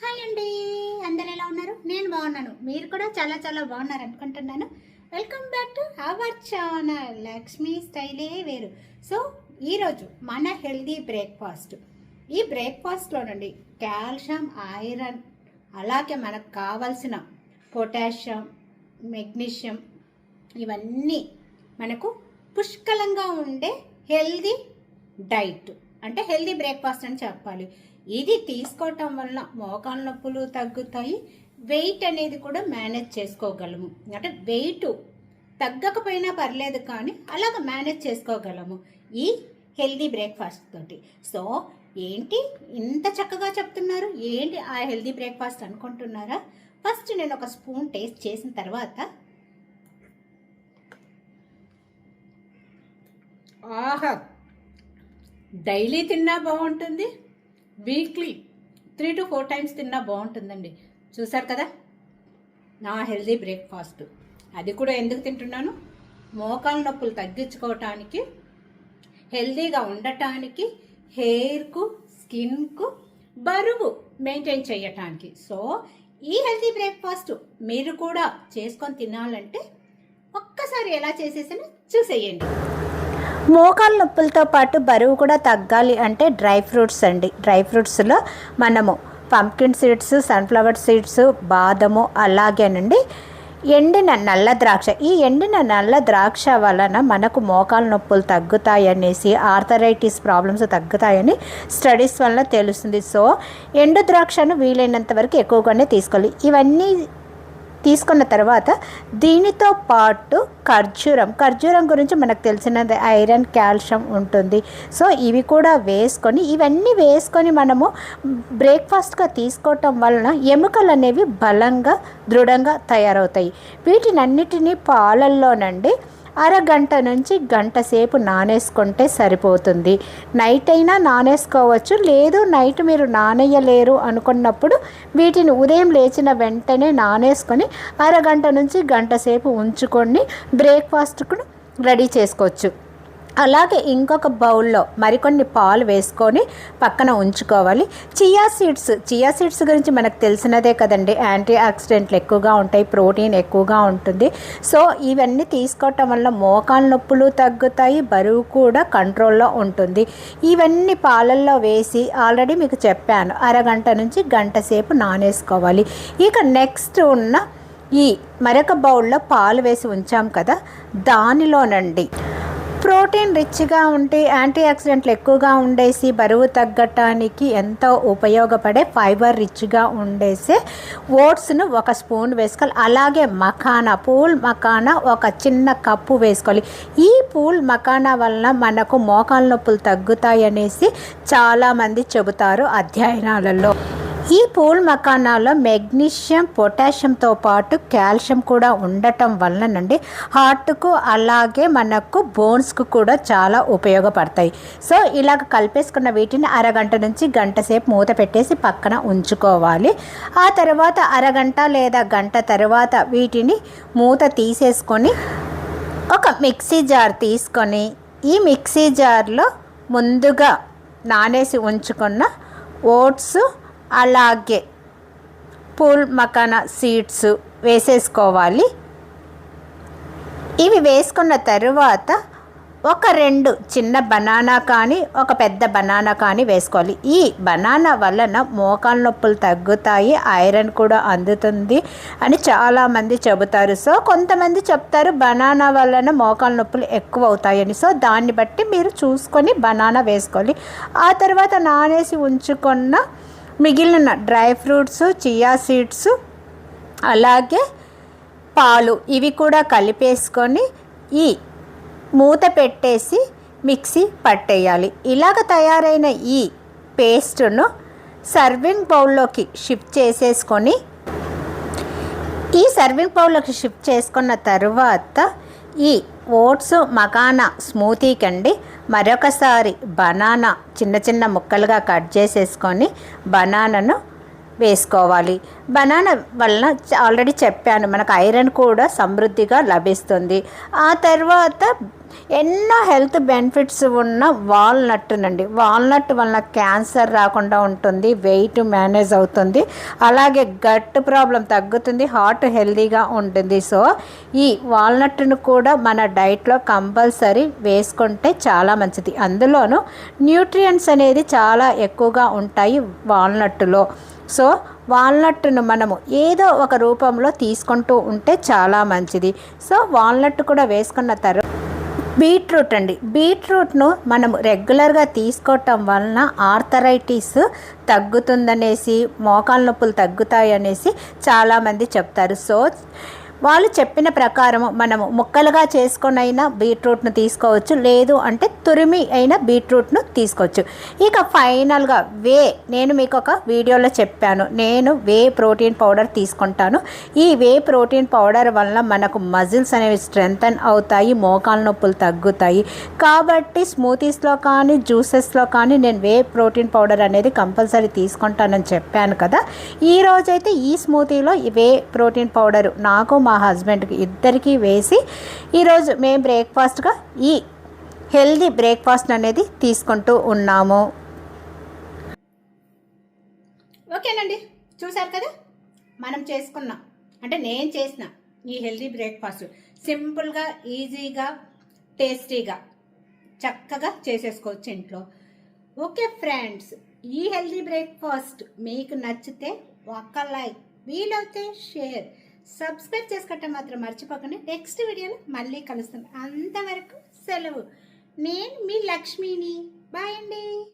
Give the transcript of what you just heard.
Hi అండి. అందరు ఎలా ఉన్నారు? నేను బాగున్నాను. మీరు కూడా చాలా చాలా బాగున్నారు అనుకుంటున్నాను. Welcome back to our channel Lakshmi స్టైలే వేరు. సో ఈరోజు మన హెల్దీ బ్రేక్ఫాస్ట్. ఈ బ్రేక్ఫాస్ట్లో నుండి కాల్షియం ఐరన్ అలాగే మనకు కావాల్సిన పొటాషియం మెగ్నీషియం ఇవన్నీ మనకు పుష్కలంగా ఉండే హెల్దీ డైట్. అంటే హెల్దీ బ్రేక్ఫాస్ట్ అని చెప్పాలి. ఇది తీసుకోవటం వలన మోకాల నొప్పులు తగ్గుతాయి. వెయిట్ అనేది కూడా మేనేజ్ చేసుకోగలము. అంటే వెయిట్ తగ్గకపోయినా పర్లేదు కానీ అలాగ మేనేజ్ చేసుకోగలము ఈ హెల్దీ బ్రేక్ఫాస్ట్ తోటి. సో ఏంటి ఇంత చక్కగా చెప్తున్నారు? ఏంటి ఆ హెల్దీ బ్రేక్ఫాస్ట్ అనుకుంటున్నారా? ఫస్ట్ నేను ఒక స్పూన్ టేస్ట్ చేసిన తర్వాత ఆహా డైలీ తిన్నా బాగుంటుంది. Weekly three to four times తిన్నా బాగుంటుందండి. చూసారు కదా? నా హెల్దీ బ్రేక్ఫాస్ట్. అది కూడా ఎందుకు తింటున్నాను? మోకాల నొప్పులు తగ్గించుకోవటానికి హెల్దీగా ఉండటానికి హెయిర్కు స్కిన్కు బరువు మెయింటైన్ చేయటానికి. సో ఈ హెల్తీ బ్రేక్ఫాస్ట్ మీరు కూడా చేసుకొని తినాలంటే ఒక్కసారి ఎలా చేసేసానో చూసేయండి. మోకాళ్ళ నొప్పులతో పాటు బరువు కూడా తగ్గాలి అంటే డ్రై ఫ్రూట్స్ అండి. డ్రై ఫ్రూట్స్లో మనము పంకిన్ సీడ్స్ సన్ఫ్లవర్ సీడ్స్ బాదము అలాగేనండి. ఎండిన నల్ల ద్రాక్ష. ఈ ఎండిన నల్ల ద్రాక్ష వలన మనకు మోకాల నొప్పులు తగ్గుతాయనేసి ఆర్థరైటిస్ ప్రాబ్లమ్స్ తగ్గుతాయని స్టడీస్ వల్ల తెలుస్తుంది. సో ఎండు ద్రాక్షను వీలైనంత వరకు ఎక్కువగానే తీసుకోవాలి. ఇవన్నీ తీసుకున్న తర్వాత దీనితో పాటు ఖర్జూరం. ఖర్జూరం గురించి మనకు తెలిసినది ఐరన్ కాల్షియం ఉంటుంది. సో ఇవి కూడా వేసుకొని ఇవన్నీ వేసుకొని మనము బ్రేక్ఫాస్ట్గా తీసుకోవటం వలన ఎముకలు అనేవి బలంగా దృఢంగా తయారవుతాయి. వీటినన్నిటినీ పాలల్లోనండి అరగంట నుంచి గంట సేపు నానేసుకుంటే సరిపోతుంది. నైట్ అయినా నానేసుకోవచ్చు. లేదు నైట్ మీరు నానేయలేరు అనుకున్నప్పుడు వీటిని ఉదయం లేచిన వెంటనే నానేసుకొని అరగంట నుంచి గంట సేపు ఉంచుకొని బ్రేక్ఫాస్ట్కు రెడీ చేసుకోవచ్చు. అలాగే ఇంకొక బౌల్లో మరికొన్ని పాలు వేసుకొని పక్కన ఉంచుకోవాలి. చియా సీడ్స్ చియా సీడ్స్ గురించి మనకు తెలిసినదే కదండి. యాంటీ ఆక్సిడెంట్లు ఎక్కువగా ఉంటాయి ప్రోటీన్ ఎక్కువగా ఉంటుంది. సో ఇవన్నీ తీసుకోవటం వల్ల మోకాలు నొప్పులు తగ్గుతాయి బరువు కూడా కంట్రోల్లో ఉంటుంది. ఇవన్నీ పాలల్లో వేసి ఆల్రెడీ మీకు చెప్పాను అరగంట నుంచి గంట సేపు నానేసుకోవాలి. ఇక నెక్స్ట్ ఉన్న ఈ మరొక బౌల్లో పాలు వేసి ఉంచాం కదా దానిలోనండి. ప్రోటీన్ రిచ్గా ఉంటే యాంటీ ఆక్సిడెంట్లు ఎక్కువగా ఉండేసి బరువు తగ్గటానికి ఎంతో ఉపయోగపడే ఫైబర్ రిచ్గా ఉండేసే ఓట్స్ను ఒక స్పూన్ వేసుకోవాలి. అలాగే మఖానా పూల్ మఖానా ఒక చిన్న కప్పు వేసుకోవాలి. ఈ పూల్ మఖానా వలన మనకు మోకాల నొప్పులు తగ్గుతాయి అనేసి చాలామంది చెబుతారు అధ్యయనాలలో. ఈ పూల్ మకానాల్లో మెగ్నీషియం పొటాషియంతో పాటు కాల్షియం కూడా ఉండటం వలనండి హార్ట్కు అలాగే మనకు బోన్స్కు కూడా చాలా ఉపయోగపడతాయి. సో ఇలాగ కలిపేసుకున్న వీటిని అరగంట నుంచి గంట సేపు మూత పెట్టేసి పక్కన ఉంచుకోవాలి. ఆ తర్వాత అరగంట లేదా గంట తర్వాత వీటిని మూత తీసేసుకొని ఒక మిక్సీ జార్ తీసుకొని ఈ మిక్సీ జార్లో ముందుగా నానేసి ఉంచుకున్న ఓట్స్ అలాగే పూల్ మకాన సీడ్స్ వేసేసుకోవాలి. ఇవి వేసుకున్న తరువాత ఒక రెండు చిన్న బనానా కానీ ఒక పెద్ద బనానా కానీ వేసుకోవాలి. ఈ బనానా వలన మోకాలు నొప్పులు తగ్గుతాయి ఐరన్ కూడా అందుతుంది అని చాలామంది చెబుతారు. సో కొంతమంది చెప్తారు బనానా వలన మోకాలు నొప్పులు ఎక్కువ అవుతాయని సో దాన్ని బట్టి మీరు చూసుకొని బనానా వేసుకోవాలి. ఆ తర్వాత నానేసి ఉంచుకున్న మిగిలిన డ్రై ఫ్రూట్స్ చియా సీడ్స్ అలాగే పాలు ఇవి కూడా కలిపేసుకొని ఈ మూత పెట్టేసి మిక్సీ పట్టేయాలి. ఇలాగ తయారైన ఈ పేస్ట్ను సర్వింగ్ బౌల్లోకి షిఫ్ట్ చేసేసుకొని ఈ సర్వింగ్ బౌల్లోకి షిఫ్ట్ చేసుకున్న తర్వాత ఈ ఓట్స్ మకానా స్మూతీకి అండి మరొకసారి బనానా చిన్న చిన్న ముక్కలుగా కట్ చేసేసుకొని బనానాను వేసుకోవాలి. బనానా వలన ఆల్రెడీ చెప్పాను మనకు ఐరన్ కూడా సమృద్ధిగా లభిస్తుంది. ఆ తర్వాత ఎన్నో హెల్త్ బెనిఫిట్స్ ఉన్న వాల్నట్నండి. వాల్నట్ వలన క్యాన్సర్ రాకుండా ఉంటుంది వెయిట్ మేనేజ్ అవుతుంది అలాగే గట్ ప్రాబ్లం తగ్గుతుంది హార్ట్ హెల్దీగా ఉంటుంది. సో ఈ వాల్నట్ను కూడా మన డైట్లో కంపల్సరీ వేసుకుంటే చాలా మంచిది. అందులోనూ న్యూట్రియంట్స్ అనేది చాలా ఎక్కువగా ఉంటాయి వాల్నట్టులో. సో వాల్నట్ను మనము ఏదో ఒక రూపంలో తీసుకుంటూ ఉంటే చాలా మంచిది. సో వాల్నట్ కూడా వేసుకున్న తర్వాత బీట్రూట్ అండి. బీట్రూట్ను మనం రెగ్యులర్గా తీసుకోవటం వలన ఆర్థరైటిస్ తగ్గుతుందనేసి మోకాల నొప్పులు తగ్గుతాయి అనేసి చాలామంది చెప్తారు. సో వాళ్ళు చెప్పిన ప్రకారము మనము ముక్కలుగా చేసుకొని అయినా బీట్రూట్ను తీసుకోవచ్చు లేదు అంటే తురిమి అయిన బీట్రూట్ను తీసుకోవచ్చు. ఇక ఫైనల్గా వే నేను మీకు ఒక వీడియోలో చెప్పాను. నేను వే ప్రోటీన్ పౌడర్ తీసుకుంటాను. ఈ వే ప్రోటీన్ పౌడర్ వల్ల మనకు మజిల్స్ అనేవి స్ట్రెంగ్తన్ అవుతాయి మోకాల నొప్పులు తగ్గుతాయి. కాబట్టి స్మూతీస్లో కానీ జ్యూసెస్లో కానీ నేను వే ప్రోటీన్ పౌడర్ అనేది కంపల్సరీ తీసుకుంటానని చెప్పాను కదా. ఈ రోజైతే ఈ స్మూతీలో వే ప్రోటీన్ పౌడర్ నాకు మా హస్బెండ్కి ఇద్దరికీ వేసి ఈరోజు మేము బ్రేక్ఫాస్ట్గా ఈ హెల్దీ బ్రేక్ఫాస్ట్ అనేది తీసుకుంటూ ఉన్నాము. ఓకేనండి. చూసారు కదా? మనం చేసుకున్నాం అంటే నేను చేసిన ఈ హెల్దీ బ్రేక్ఫాస్ట్ సింపుల్గా ఈజీగా టేస్టీగా చక్కగా చేసేసుకోవచ్చు ఇంట్లో. ఓకే ఫ్రెండ్స్ ఈ హెల్దీ బ్రేక్ఫాస్ట్ మీకు నచ్చితే ఒక లైక్ వీలైతే షేర్. సబ్స్క్రైబ్ చేసుకోవటం మాత్రం మర్చిపోకండి. నెక్స్ట్ వీడియోలో మళ్ళీ కలుస్తాను అంతవరకు సెలవు. నేను మీ లక్ష్మిని. బాయ్ అండి.